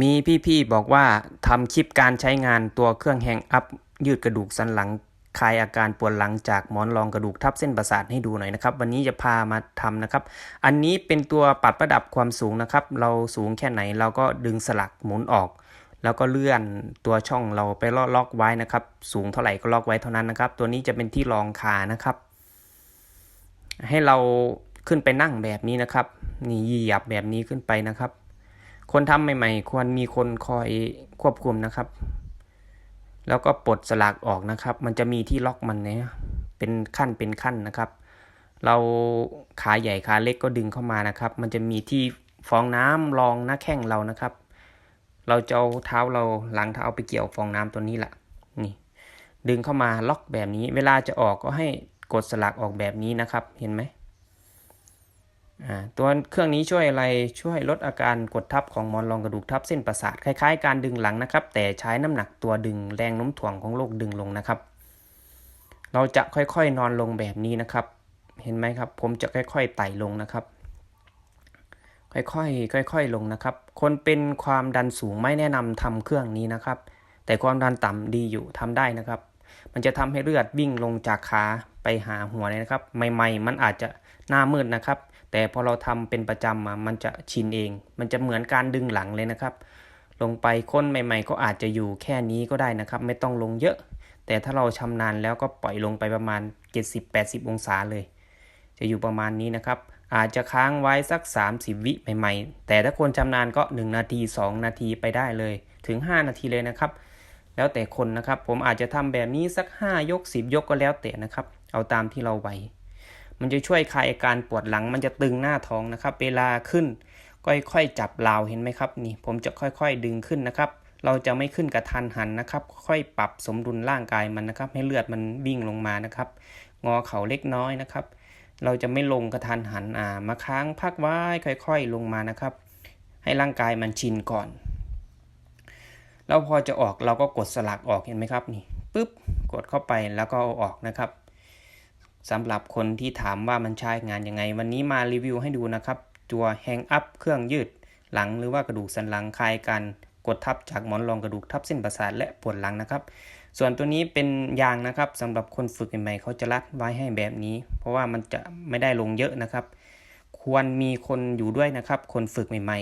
มีพี่ๆบอกว่าทำคลิปการใช้งานตัวเครื่องแฮงอัพยืดกระดูกสันหลังคลายอาการปวดหลังจากหมอนรองกระดูกทับเส้นประสาทให้ดูหน่อยนะครับ วันนี้จะพามาทำนะครับ อันนี้เป็นตัวปรับระดับความสูงนะครับ เราสูงแค่ไหนเราก็ดึงสลักหมุนออก แล้วก็เลื่อนตัวช่องเราไปล็อกไว้นะครับ สูงเท่าไหร่ก็ล็อกไว้เท่านั้นนะครับ ตัวนี้จะเป็นที่รองขานะครับ ให้เราขึ้นไปนั่งแบบนี้นะครับ นี่เหยียบแบบนี้ขึ้นไปนะครับ คนทำใหม่ ๆ ควรมีคนคอยควบคุมนะครับ แล้วก็ปลดสลักออกนะครับ มันจะมีที่ล็อกมันเนี่ยเป็นขั้นเป็นขั้นนะครับ เราขาใหญ่ขาเล็กก็ดึงเข้ามานะครับ มันจะมีที่ฟองน้ำรองหน้าแข้งเรานะครับ เราจะเอาเท้าเราหลังเท้าไปเกี่ยวฟองน้ำตัวนี้แหละนี่ ดึงเข้ามาล็อกแบบนี้ เวลาจะออกก็ให้กดสลักออกแบบนี้นะครับ เห็นไหม ตัวเครื่องนี้ช่วยอะไรช่วยลดอาการกดทับของมอนรองกระดูกทับเส้นประสาทคล้ายๆ การดึงหลังนะครับ แต่ใช้น้ำหนักตัวดึงแรงโน้มถ่วงของโลกดึงลงนะครับ เราจะค่อยๆนอนลงแบบนี้นะครับ เห็นไหมครับ ผมจะค่อยๆไต่ลงนะครับ ค่อยๆค่อยๆลงนะครับ คนเป็นความดันสูงไม่แนะนำทำเครื่องนี้นะครับ แต่ความดันต่ำดีอยู่ทำได้นะครับ มันจะทำให้เลือดวิ่งลงจากขาไปหาหัวเลยนะครับ ใหม่ ๆ มันอาจจะหน้ามืดนะครับ แต่พอเราทำเป็นประจำมามันจะชินเอง มันจะเหมือนการดึงหลังเลยนะครับ ลงไปคนใหม่ ๆ ก็อาจจะอยู่แค่นี้ก็ได้นะครับ ไม่ต้องลงเยอะ แต่ถ้าเราชำนาญแล้วก็ปล่อยลงไปประมาณ 70-80 องศาเลย จะอยู่ประมาณนี้นะครับ อาจจะค้างไว้สัก 30 วิใหม่ ๆ แต่ถ้าคนชำนาญก็ 1 นาที 2 นาทีไปได้เลย ถึง 5 นาทีเลยนะครับ แล้วแต่คนนะครับ ผมอาจจะทำแบบนี้สัก 5 ยก 10 ยกก็แล้วแต่นะครับ เอาตามที่เราไหว มันจะช่วยคลายอาการปวดหลัง มันจะตึงหน้าท้องนะครับ เวลาขึ้นค่อยๆจับราวเห็นไหมครับ นี่ผมจะค่อยๆดึงขึ้นนะครับ เราจะไม่ขึ้นกระทันหันนะครับ ค่อยปรับสมดุลร่างกายมันนะครับ ให้เลือดมันวิ่งลงมานะครับ งอเข่าเล็กน้อยนะครับ เราจะไม่ลงกระทันหันอ่ามาค้างพักไว้ค่อยๆลงมานะครับ ให้ร่างกายมันชินก่อนแล้วพอจะออกเราก็กดสลักออกเห็นไหมครับนี่ปึ๊บกดเข้าไปแล้วก็เอาออกนะครับ สำหรับคนที่ถามว่ามันใช้งานยังไง วันนี้มารีวิวให้ดูนะครับตัวแฮงอัพเครื่องยืดหลังหรือว่ากระดูกสันหลังคลายการกดทับจากหมอนรองกระดูกทับเส้นประสาทและปวดหลังนะครับ ส่วนตัวนี้เป็นยางนะครับสำหรับคนฝึกใหม่ๆเขาจะรัดไว้ให้แบบนี้ เพราะว่ามันจะไม่ได้ลงเยอะนะครับ ควรมีคนอยู่ด้วยนะครับ คนฝึกใหม่